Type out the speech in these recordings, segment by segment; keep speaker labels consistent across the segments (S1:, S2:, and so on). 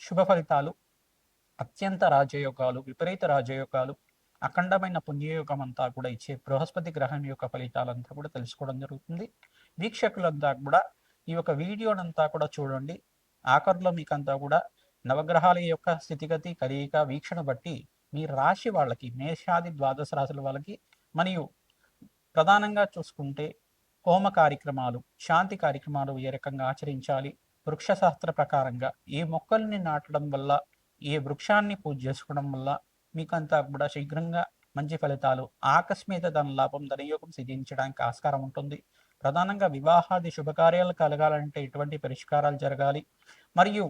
S1: శుభ ఫలితాలు అత్యంత రాజయోగాలు విపరీత రాజయోగాలు అఖండమైన పుణ్యయోగం అంతా కూడా ఇచ్చే బృహస్పతి గ్రహం యొక్క ఫలితాలంతా కూడా తెలుసుకోవడం జరుగుతుంది. వీక్షకులంతా కూడా ఈ యొక్క వీడియోనంతా కూడా చూడండి. ఆఖరిలో మీకంతా కూడా నవగ్రహాల యొక్క స్థితిగతి కలయిక వీక్షణ బట్టి మీ రాశి వాళ్ళకి మేషాది ద్వాదశ రాశుల వాళ్ళకి మరియు ప్రధానంగా చూసుకుంటే హోమ కార్యక్రమాలు శాంతి కార్యక్రమాలు ఏ రకంగా ఆచరించాలి వృక్షశాస్త్ర ప్రకారంగా ఏ మొక్కల్ని నాటడం వల్ల ఏ వృక్షాన్ని పూజ చేసుకోవడం వల్ల మీకంతా కూడా శీఘ్రంగా మంచి ఫలితాలు ఆకస్మిక ధన లాభం ధనయోగం సిద్ధించడానికి ఆస్కారం ఉంటుంది. ప్రధానంగా వివాహాది శుభకార్యాలు కలగాలంటే ఎటువంటి పరిష్కారాలు జరగాలి. మరియు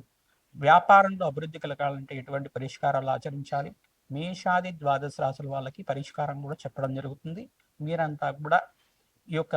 S1: వ్యాపారంలో అభివృద్ధి కలగాలంటే ఎటువంటి పరిష్కారాలు ఆచరించాలి. మేషాది ద్వాదశ రాసుల వాళ్ళకి పరిష్కారం కూడా చెప్పడం జరుగుతుంది. మీరంతా కూడా ఈ యొక్క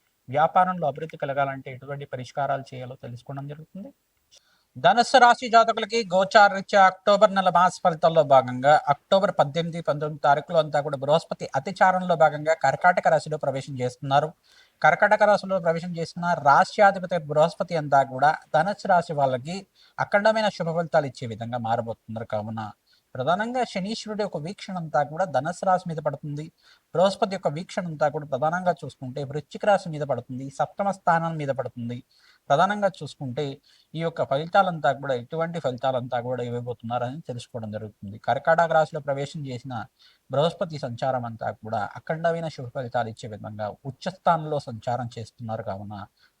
S1: వ్యాపారంలో అభివృద్ధి కలగాలంటే ఎటువంటి పరిష్కారాలు చేయాలో తెలుసుకోవడం జరుగుతుంది. ధనుస్సు రాశి జాతకులకి గోచారీత్యా అక్టోబర్ నెల మాస ఫలితాల్లో భాగంగా అక్టోబర్ పద్దెనిమిది పంతొమ్మిది తారీఖులు అంతా కూడా బృహస్పతి అతిచారంలో భాగంగా కర్కాటక రాశిలో ప్రవేశం చేస్తున్నారు. కర్కాటక రాశిలో ప్రవేశం చేసిన రాశ్యాధిపతి బృహస్పతి అంతా కూడా ధనుసు రాశి వాళ్ళకి అఖండమైన శుభ ఫలితాలు ఇచ్చే విధంగా మారబోతున్నారు. కావున ప్రధానంగా శనీశ్వరుడి యొక్క వీక్షణ అంతా కూడా ధనస్సు రాశి మీద పడుతుంది. బృహస్పతి యొక్క వీక్షణ అంతా కూడా ప్రధానంగా చూసుకుంటే వృశ్చిక రాశి మీద పడుతుంది. సప్తమ స్థానం మీద పడుతుంది. ప్రధానంగా చూసుకుంటే ఈ యొక్క ఫలితాలంతా కూడా ఎటువంటి ఫలితాలంతా కూడా ఇవ్వబోతున్నారని తెలుసుకోవడం జరుగుతుంది. కర్కాటక రాశిలో ప్రవేశం చేసిన బృహస్పతి సంచారం అంతా కూడా అఖండమైన శుభ ఫలితాలు ఇచ్చే విధంగా ఉచ్చ స్థానంలో సంచారం చేస్తున్నారు. కావున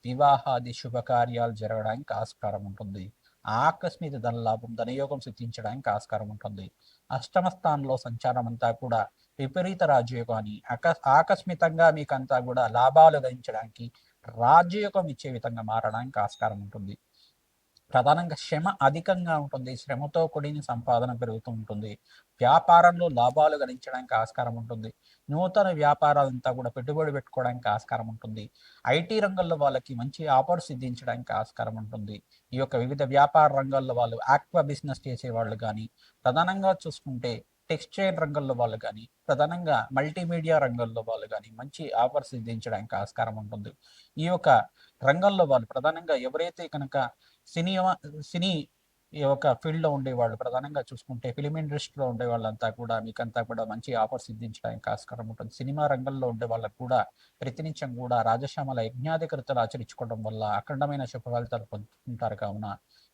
S1: వివాహాది శుభకార్యాలు జరగడానికి ఆస్కారం ఉంటుంది. ఆకస్మిక ధనలాభం ధనయోగం సిద్ధించడానికి ఆస్కారం ఉంటుంది. అష్టమ స్థానంలో సంచారం అంతా కూడా విపరీత రాజయోగాన్ని అక ఆకస్మితంగా మీకంతా కూడా లాభాలు గణించడానికి రాజయోగం ఇచ్చే విధంగా మారడానికి ఆస్కారం ఉంటుంది. ప్రధానంగా శ్రమ అధికంగా ఉంటుంది. శ్రమతో కూడిన సంపాదన పెరుగుతూ ఉంటుంది. వ్యాపారంలో లాభాలు గణించడానికి ఆస్కారం ఉంటుంది. నూతన వ్యాపారాలంతా కూడా పెట్టుబడి పెట్టుకోవడానికి ఆస్కారం ఉంటుంది. ఐటీ రంగంలో వాళ్ళకి మంచి ఆఫర్ సిద్ధించడానికి ఆస్కారం ఉంటుంది. ఈ యొక్క వివిధ వ్యాపార రంగాల్లో వాళ్ళు ఆక్వా బిజినెస్ చేసే వాళ్ళు కానీ ప్రధానంగా చూసుకుంటే టెక్స్టైల్ రంగంలో వాళ్ళు కానీ ప్రధానంగా మల్టీమీడియా రంగంలో వాళ్ళు కానీ మంచి ఆఫర్స్ సిద్ధించడానికి ఆస్కారం ఉంటుంది. ఈ యొక్క రంగంలో వాళ్ళు ప్రధానంగా ఎవరైతే కనుక సినీ సినీ ఈ యొక్క ఫీల్డ్లో ఉండేవాళ్ళు ప్రధానంగా చూసుకుంటే ఫిలిం ఇండస్ట్రీలో ఉండే వాళ్ళంతా కూడా మీకంతా కూడా మంచి ఆఫర్ సిద్ధించడానికి ఆస్కారం ఉంటుంది. సినిమా రంగంలో ఉండే వాళ్ళకు కూడా ప్రతినిత్యం కూడా రాజశ్యామల యజ్ఞాధికృతలు ఆచరించుకోవడం వల్ల అఖండమైన శుభ ఫలితాలు పొందుతుంటారు కావున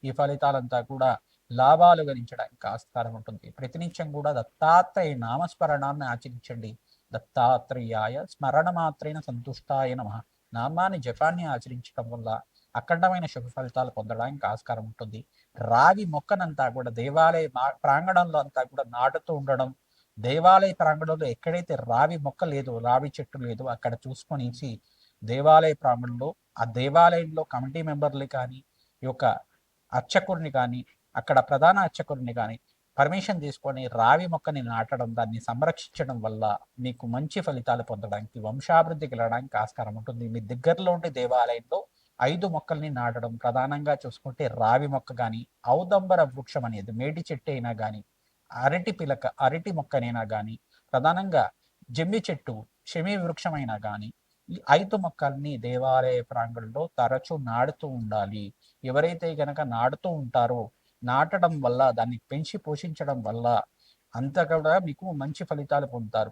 S1: ఈ ఫలితాలంతా కూడా లాభాలు గణించడానికి ఆస్కారం ఉంటుంది. ప్రతినిత్యం కూడా దత్తాత్రేయ నామస్మరణాన్ని ఆచరించండి. దత్తాత్రేయాయ స్మరణ మాత్రైన సంతుష్టాయ నమ. నామాన్ని జపాన్ని ఆచరించడం వల్ల అఖండమైన శుభ ఫలితాలు పొందడానికి ఆస్కారం ఉంటుంది. రావి మొక్కనంతా కూడా దేవాలయ ప్రాంగణంలో అంతా కూడా నాటుతూ ఉండడం దేవాలయ ప్రాంగణంలో ఎక్కడైతే రావి మొక్క లేదు రావి చెట్టు లేదు అక్కడ చూసుకొనేసి దేవాలయ ప్రాంగణంలో ఆ దేవాలయంలో కమిటీ మెంబర్లు కానీ ఈ యొక్క అర్చకుడిని కానీ అక్కడ ప్రధాన అర్చకుడిని కానీ పర్మిషన్ తీసుకొని రావి మొక్కని నాటడం దాన్ని సంరక్షించడం వల్ల మీకు మంచి ఫలితాలు పొందడానికి వంశాభివృద్ధికి వెళ్ళడానికి ఆస్కారం ఉంటుంది. మీ దగ్గరలో ఉండే దేవాలయంలో ఐదు మొక్కల్ని నాటడం ప్రధానంగా చూసుకుంటే రావి మొక్క కానీ ఔదంబర వృక్షం అనేది మేడి చెట్టు అయినా కానీ అరటి పిలక అరటి మొక్కనైనా కానీ ప్రధానంగా జమ్మి చెట్టు షమి వృక్షమైనా కానీ ఈ ఐదు మొక్కల్ని దేవాలయ ప్రాంగణంలో తరచూ నాడుతూ ఉండాలి. ఎవరైతే గనక నాడుతూ ఉంటారో నాటడం వల్ల దాన్ని పెంచి పోషించడం వల్ల అంతా కూడా మీకు మంచి ఫలితాలు పొందుతారు.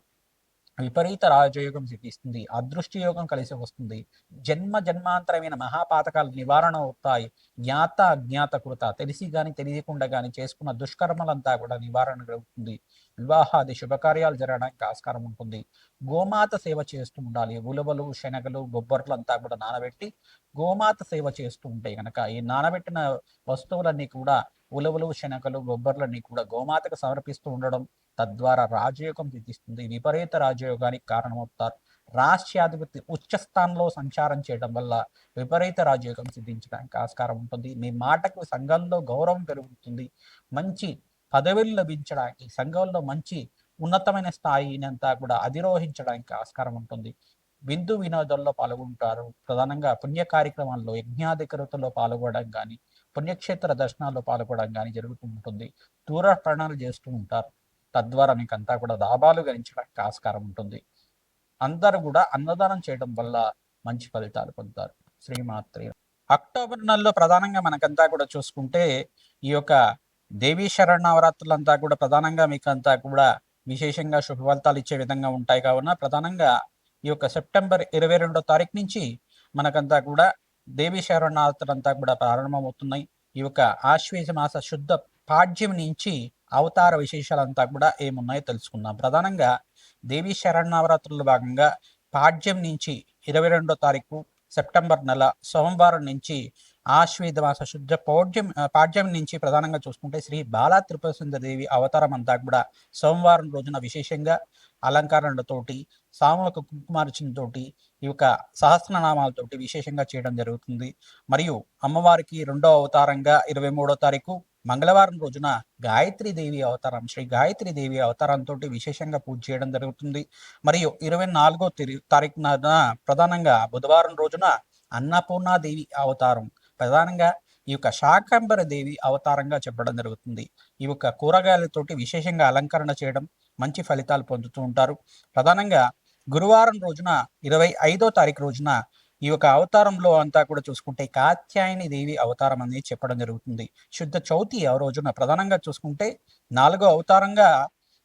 S1: విపరీత రాజయోగం సిద్ధిస్తుంది. అదృష్టి యోగం కలిసి వస్తుంది. జన్మ జన్మాంతరమైన మహాపాతకాలు నివారణ అవుతాయి. జ్ఞాత అజ్ఞాత కృత తెలిసి గాని తెలియకుండా గాని చేసుకున్న దుష్కర్మలంతా కూడా నివారణ కలుగుతుంది వివాహాది శుభకార్యాలు జరగడానికి ఆస్కారం ఉంటుంది. గోమాత సేవ చేస్తూ ఉండాలి. ఉలవలు శనగలు బొబ్బర్లు అంతా కూడా నానబెట్టి గోమాత సేవ చేస్తూ ఉంటాయి కనుక ఈ నానబెట్టిన వస్తువులన్నీ కూడా ఉలవలు శనగలు బొబ్బర్లన్నీ కూడా గోమాతకు సమర్పిస్తూ ఉండడం తద్వారా రాజయోగం సిద్ధిస్తుంది విపరీత రాజయోగానికి కారణమవుతారు. రాష్ట్రాధిపతి ఉచ్చ స్థానంలో సంచారం చేయడం వల్ల విపరీత రాజయోగం సిద్ధించడానికి ఆస్కారం ఉంటుంది. మీ మాటకు సంఘంలో గౌరవం పెరుగుతుంది. మంచి పదవులు లభించడానికి సంఘంలో మంచి ఉన్నతమైన స్థాయిని అంతా కూడా అధిరోహించడానికి ఆస్కారం ఉంటుంది. విందు వినోదంలో పాల్గొంటారు. ప్రధానంగా పుణ్య కార్యక్రమాల్లో యజ్ఞాధికృతలో పాల్గొనడం కానీ పుణ్యక్షేత్ర దర్శనాల్లో పాల్గొనడం కానీ జరుగుతూ ఉంటుంది. దూర ప్రయాణాలు చేస్తూ ఉంటారు. తద్వారా మీకు అంతా కూడా లాభాలు గణించడానికి ఆస్కారం ఉంటుంది. అందరూ కూడా అన్నదానం చేయడం వల్ల మంచి ఫలితాలు పొందుతారు. శ్రీమాత్రి అక్టోబర్ నెలలో ప్రధానంగా మనకంతా కూడా చూసుకుంటే ఈ యొక్క దేవీ శరణవరాత్రులంతా కూడా ప్రధానంగా మీకు అంతా కూడా విశేషంగా శుభ ఫలితాలు ఇచ్చే విధంగా ఉంటాయి. కావున ప్రధానంగా ఈ యొక్క సెప్టెంబర్ ఇరవై రెండో తారీఖు నుంచి మనకంతా కూడా దేవీ శరణావరాత్రులంతా కూడా ప్రారంభమవుతున్నాయి. ఈ యొక్క ఆశ్వేజ మాస శుద్ధ పాడ్యం నుంచి అవతార విశేషాలంతా కూడా ఏమున్నాయో తెలుసుకుందాం. ప్రధానంగా దేవీ శరణవరాత్రుల భాగంగా పాడ్యం నుంచి ఇరవై రెండో తారీఖు సెప్టెంబర్ నెల సోమవారం నుంచి ఆశ్వేద మాస శుద్ధ పౌడ్యం పాడ్యం నుంచి ప్రధానంగా చూసుకుంటే శ్రీ బాలా దేవి అవతారం అంతా కూడా సోమవారం రోజున విశేషంగా అలంకరణలతోటి సామూహిక కుంకుమార్చనతోటి ఈ యొక్క సహస్రనామాలతోటి విశేషంగా చేయడం జరుగుతుంది. మరియు అమ్మవారికి రెండో అవతారంగా ఇరవై మూడో తారీఖు మంగళవారం రోజున గాయత్రి దేవి అవతారం శ్రీ గాయత్రి దేవి అవతారంతో విశేషంగా పూజ చేయడం జరుగుతుంది. మరియు ఇరవై నాలుగో తారీఖున ప్రధానంగా బుధవారం రోజున అన్నపూర్ణాదేవి అవతారం. ప్రధానంగా ఈ యొక్క శాకంబర దేవి అవతారంగా చెప్పడం జరుగుతుంది. ఈ యొక్క కూరగాయలతోటి విశేషంగా అలంకరణ చేయడం మంచి ఫలితాలు పొందుతూ ఉంటారు. ప్రధానంగా గురువారం రోజున ఇరవై ఐదో తారీఖు రోజున ఈ యొక్క అవతారంలో అంతా కూడా చూసుకుంటే కాత్యాయని దేవి అవతారం అనేది చెప్పడం జరుగుతుంది. శుద్ధ చౌతి ఆ రోజున ప్రధానంగా చూసుకుంటే నాలుగో అవతారంగా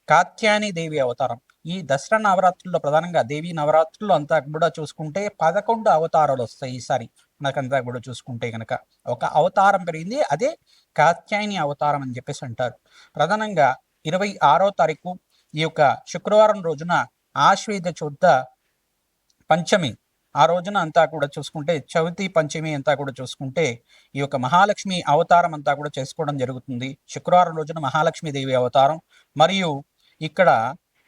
S1: కాత్యాయని దేవి అవతారం. ఈ దసరా నవరాత్రుల్లో ప్రధానంగా దేవి నవరాత్రుల్లో అంతా కూడా చూసుకుంటే పదకొండు అవతారాలు వస్తాయి ఈసారి. మనకంతా కూడా చూసుకుంటే కనుక ఒక అవతారం పెరిగింది అదే కాత్యాయని అవతారం అని చెప్పేసి అంటారు. ప్రధానంగా ఇరవై ఆరో తారీఖు ఈ యొక్క శుక్రవారం రోజున ఆశ్వేద చూద్ద పంచమి ఆ రోజున అంతా కూడా చూసుకుంటే చవితి పంచమి అంతా కూడా చూసుకుంటే ఈ యొక్క మహాలక్ష్మి అవతారం అంతా కూడా చేసుకోవడం జరుగుతుంది. శుక్రవారం రోజున మహాలక్ష్మి దేవి అవతారం. మరియు ఇక్కడ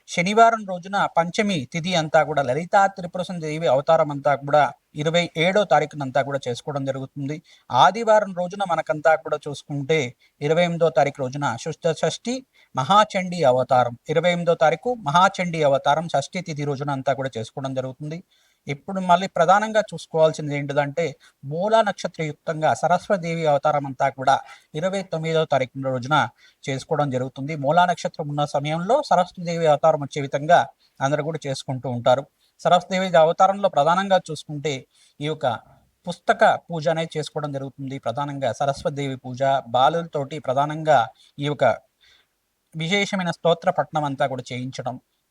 S1: శనివారం రోజున పంచమి తిథి అంతా కూడా లలితా త్రిపుర దేవి అవతారం అంతా కూడా ఇరవై ఏడో తారీఖునంతా కూడా చేసుకోవడం జరుగుతుంది. ఆదివారం రోజున మనకంతా కూడా చూసుకుంటే ఇరవై ఎనిమిదో తారీఖు రోజున శుద్ధ షష్ఠి మహాచండి అవతారం. ఇరవై ఎనిమిదో తారీఖు మహాచండి అవతారం షష్ఠి తిథి రోజున అంతా కూడా చేసుకోవడం జరుగుతుంది. ఇప్పుడు మళ్ళీ ప్రధానంగా చూసుకోవాల్సింది ఏంటిదంటే మూల నక్షత్రయుక్తంగా సరస్వదేవి అవతారం అంతా కూడా ఇరవై తొమ్మిదవ తారీఖు రోజున చేసుకోవడం జరుగుతుంది. మూలా నక్షత్రం ఉన్న సమయంలో సరస్వదేవి అవతారం వచ్చే విధంగా అందరూ కూడా చేసుకుంటూ ఉంటారు. సరస్వదేవి అవతారంలో ప్రధానంగా చూసుకుంటే ఈ యొక్క పుస్తక పూజ అనేది చేసుకోవడం జరుగుతుంది. ప్రధానంగా సరస్వతి పూజ బాలులతోటి ప్రధానంగా ఈ యొక్క విశేషమైన స్తోత్ర పఠనం అంతా కూడా చేయించడం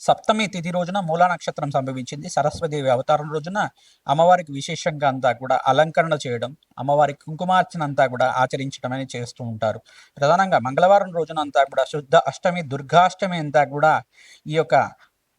S1: సప్తమి తిథి రోజున మూలా నక్షత్రం సంభవించింది. సరస్వదేవి అవతారం రోజున అమ్మవారికి విశేషంగా అంతా కూడా అలంకరణ చేయడం అమ్మవారికి కుంకుమార్చన అంతా కూడా ఆచరించడం అనేది చేస్తూ ఉంటారు. ప్రధానంగా మంగళవారం రోజున అంతా కూడా శుద్ధ అష్టమి దుర్గాష్టమి అంతా కూడా ఈ యొక్క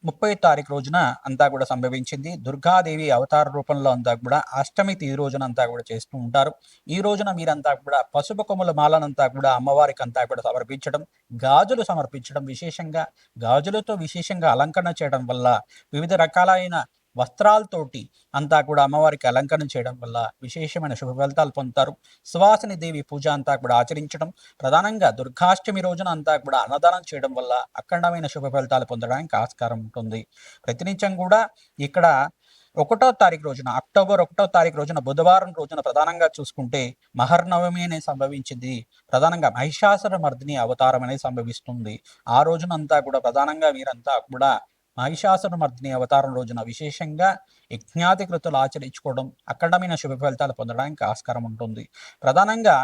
S1: ముప్పై తారీఖు రోజున అంతా కూడా సంభవించింది. దుర్గాదేవి అవతార రూపంలో అంతా కూడా అష్టమి ఈ రోజున అంతా కూడా చేస్తూ ఉంటారు. ఈ రోజున మీరంతా కూడా పసుపు కొమ్ముల మాలనంతా కూడా అమ్మవారికి అంతా కూడా సమర్పించడం గాజులు సమర్పించడం విశేషంగా గాజులతో విశేషంగా అలంకరణ చేయడం వల్ల వివిధ రకాలైన వస్త్రాలతోటి అంతా కూడా అమ్మవారికి అలంకరణ చేయడం వల్ల విశేషమైన శుభ ఫలితాలు పొందుతారు. సువాసిని దేవి పూజ అంతా కూడా ఆచరించడం ప్రధానంగా దుర్గాష్టమి రోజున అంతా కూడా అన్నదానం చేయడం వల్ల అఖండమైన శుభ ఫలితాలు పొందడానికి ఆస్కారం ఉంటుంది. ప్రతినిత్యం కూడా ఇక్కడ ఒకటో తారీఖు రోజున అక్టోబర్ ఒకటో తారీఖు రోజున బుధవారం రోజున ప్రధానంగా చూసుకుంటే మహర్నవమి అనేది సంభవించింది. ప్రధానంగా మహిషాసుర మర్దిని అవతారం అనేది సంభవిస్తుంది. ఆ రోజునంతా కూడా ప్రధానంగా మీరంతా కూడా మహిషాసురమర్దిని అవతారం రోజున విశేషంగా యజ్ఞాతి కృతులు ఆచరించుకోవడం అఖండమైన శుభ ఫలితాలు పొందడానికి ఆస్కారం ఉంటుంది. ప్రధానంగా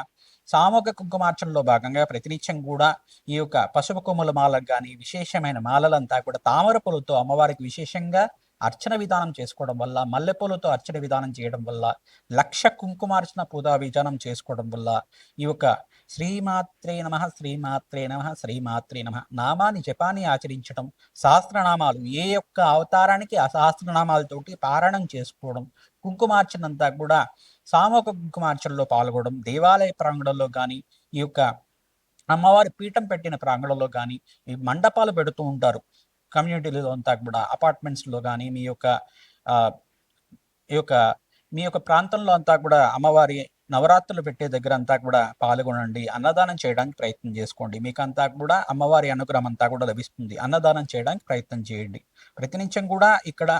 S1: సామూహిక కుంకుమార్చనలో భాగంగా ప్రతినిత్యం కూడా ఈ యొక్క పసుపు కొమ్ముల మాలకు కానీ విశేషమైన మాలలంతా కూడా తామర పూలతో అమ్మవారికి విశేషంగా అర్చన విధానం చేసుకోవడం వల్ల మల్లెపూలతో అర్చన విధానం చేయడం వల్ల లక్ష కుంకుమార్చన పూజా విధానం చేసుకోవడం వల్ల ఈ యొక్క శ్రీమాత్రే నమ శ్రీమాత్రే నమ శ్రీమాత్రే నమ. నామాన్ని జపాన్ని ఆచరించడం సహస్రనామాలు ఏ యొక్క అవతారానికి ఆ సహస్రనామాలతోటి పారాయణం చేసుకోవడం కుంకుమార్చనంతా కూడా సామూహిక కుంకుమార్చనలో పాల్గొనడం దేవాలయ ప్రాంగణంలో కానీ ఈ యొక్క అమ్మవారి పీఠం పెట్టిన ప్రాంగణంలో కానీ ఈ మండపాలు పెడుతూ ఉంటారు. కమ్యూనిటీలో అంతా కూడా అపార్ట్మెంట్స్లో కానీ మీ యొక్క ఈ యొక్క మీ యొక్క ప్రాంతంలో అంతా కూడా అమ్మవారి నవరాత్రులు పెట్టే దగ్గర అంతా కూడా పాల్గొనండి. అన్నదానం చేయడానికి ప్రయత్నం చేసుకోండి. మీకు అంతా కూడా అమ్మవారి అనుగ్రహం అంతా కూడా లభిస్తుంది. అన్నదానం చేయడానికి ప్రయత్నం చేయండి. ప్రతినిత్యం కూడా ఇక్కడ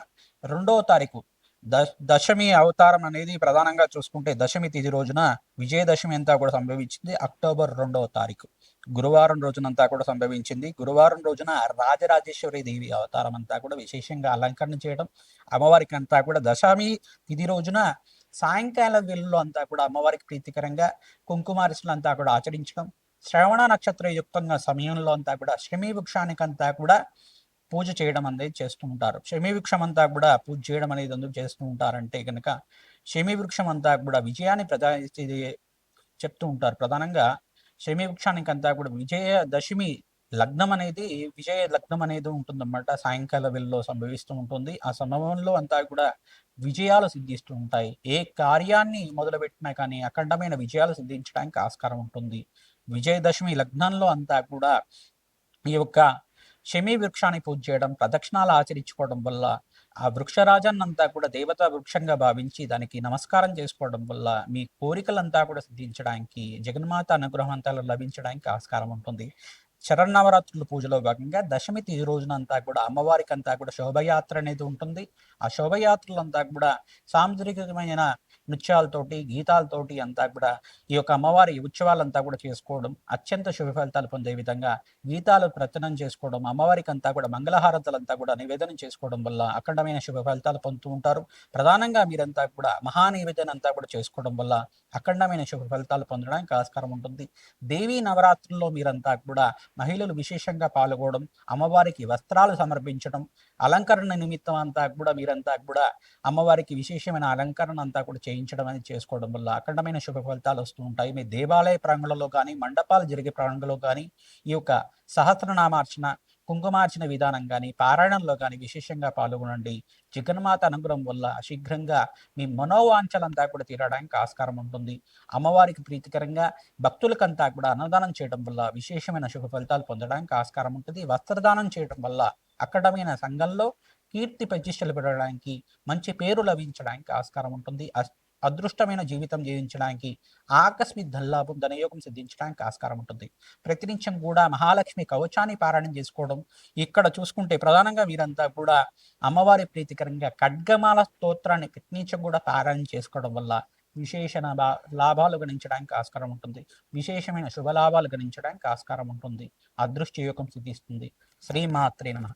S1: రెండవ తారీఖు దశమి అవతారం అనేది ప్రధానంగా చూసుకుంటే దశమి తిథి రోజున విజయదశమి అంతా కూడా సంభవించింది అక్టోబర్ రెండవ తారీఖు. గురువారం రోజునంతా కూడా సంభవించింది. గురువారం రోజున రాజరాజేశ్వరి దేవి అవతారం అంతా కూడా విశేషంగా అలంకరణ చేయడం అమ్మవారికి అంతా కూడా దశమి తిథి రోజున సాయంకాల వేళలో అంతా కూడా అమ్మవారికి ప్రీతికరంగా కుంకుమారిసులు అంతా కూడా ఆచరించడం శ్రవణ నక్షత్ర యుక్తంగా సమయంలో అంతా కూడా శ్రమీ వృక్షానికంతా కూడా పూజ చేయడం అనేది చేస్తూ ఉంటారు. శమీ వృక్షం అంతా కూడా పూజ చేయడం అనేది ఎందుకు చేస్తూ ఉంటారంటే కనుక శమి వృక్షం అంతా కూడా విజయాన్ని ప్రధా చెప్తూ ఉంటారు. ప్రధానంగా శమీ వృక్షానికంతా కూడా విజయ దశమి లగ్నం అనేది విజయ లగ్నం అనేది ఉంటుందన్నమాట. సాయంకాల వేళలో సంభవిస్తూ ఉంటుంది. ఆ సమయంలో అంతా కూడా విజయాలు సిద్ధిస్తూ ఉంటాయి. ఏ కార్యాన్ని మొదలుపెట్టినా కానీ అఖండమైన విజయాలు సిద్ధించడానికి ఆస్కారం ఉంటుంది. విజయదశమి లగ్నంలో అంతా కూడా ఈ యొక్క శమీ వృక్షాన్ని పూజ చేయడం ప్రదక్షిణాలు ఆచరించుకోవడం వల్ల ఆ వృక్షరాజన్నంతా కూడా దేవతా వృక్షంగా భావించి దానికి నమస్కారం చేసుకోవడం వల్ల మీ కోరికలంతా కూడా సిద్ధించడానికి జగన్మాత అనుగ్రహం అంతా లభించడానికి ఆస్కారం ఉంటుంది. శరన్నవరాత్రుల పూజలో భాగంగా దశమి తిథి రోజునంతా కూడా అమ్మవారికి అంతా కూడా శోభయాత్ర అనేది ఉంటుంది. ఆ శోభయాత్రలంతా కూడా సాంస్కృతికమైన నృత్యాలతోటి గీతాలతోటి అంతా కూడా ఈ యొక్క అమ్మవారి ఉత్సవాలంతా కూడా చేసుకోవడం అత్యంత శుభ ఫలితాలు పొందే విధంగా గీతాలు ప్రచనం చేసుకోవడం అమ్మవారికి అంతా కూడా మంగళహారతలంతా కూడా నివేదన చేసుకోవడం వల్ల అఖండమైన శుభ ఫలితాలు పొందుతూ ఉంటారు. ప్రధానంగా మీరంతా కూడా మహానివేదన అంతా కూడా చేసుకోవడం వల్ల అఖండమైన శుభ ఫలితాలు పొందడానికి ఆస్కారం ఉంటుంది. దేవీ నవరాత్రుల్లో మీరంతా కూడా మహిళలు విశేషంగా పాల్గొనడం అమ్మవారికి వస్త్రాలు సమర్పించడం అలంకరణ నిమిత్తం అంతా కూడా మీరంతా కూడా అమ్మవారికి విశేషమైన అలంకరణ అంతా కూడా చేయించడం అనేది చేసుకోవడం వల్ల అఖండమైన శుభ ఫలితాలు వస్తూ ఉంటాయి. మీ దేవాలయ ప్రాంగణంలో కానీ మండపాలు జరిగే ప్రాంగణంలో కానీ ఈ యొక్క సహస్రనామార్చన కుంకుమార్చన విధానం కానీ పారాయణంలో కానీ విశేషంగా పాల్గొనండి. జగన్మాత అనుగ్రహం వల్ల శీఘ్రంగా మీ మనోవాంఛలంతా కూడా తీరడానికి ఆస్కారం ఉంటుంది. అమ్మవారికి ప్రీతికరంగా భక్తులకంతా కూడా అన్నదానం చేయడం వల్ల విశేషమైన శుభ ఫలితాలు పొందడానికి ఆస్కారం ఉంటుంది. వస్త్రదానం చేయడం వల్ల అక్కడమైన సంఘంలో కీర్తి ప్రతిష్టలు పెరగడానికి మంచి పేరు లభించడానికి ఆస్కారం ఉంటుంది. అదృష్టమైన జీవితం జీవించడానికి ఆకస్మిక ధనలాభం ధనయోగం సిద్ధించడానికి ఆస్కారం ఉంటుంది. ప్రతినిత్యం కూడా మహాలక్ష్మి కవచాన్ని పారాయణం చేసుకోవడం ఇక్కడ చూసుకుంటే ప్రధానంగా వీరంతా కూడా అమ్మవారి ప్రీతికరంగా ఖడ్గమాల స్తోత్రాన్ని ప్రతినిత్యం కూడా పారాయణం చేసుకోవడం వల్ల విశేష లాభాలు గణించడానికి ఆస్కారం ఉంటుంది. విశేషమైన శుభ లాభాలు గణించడానికి ఆస్కారం ఉంటుంది. అదృష్ట యోగం సిద్ధిస్తుంది. శ్రీమాత్రే నమ.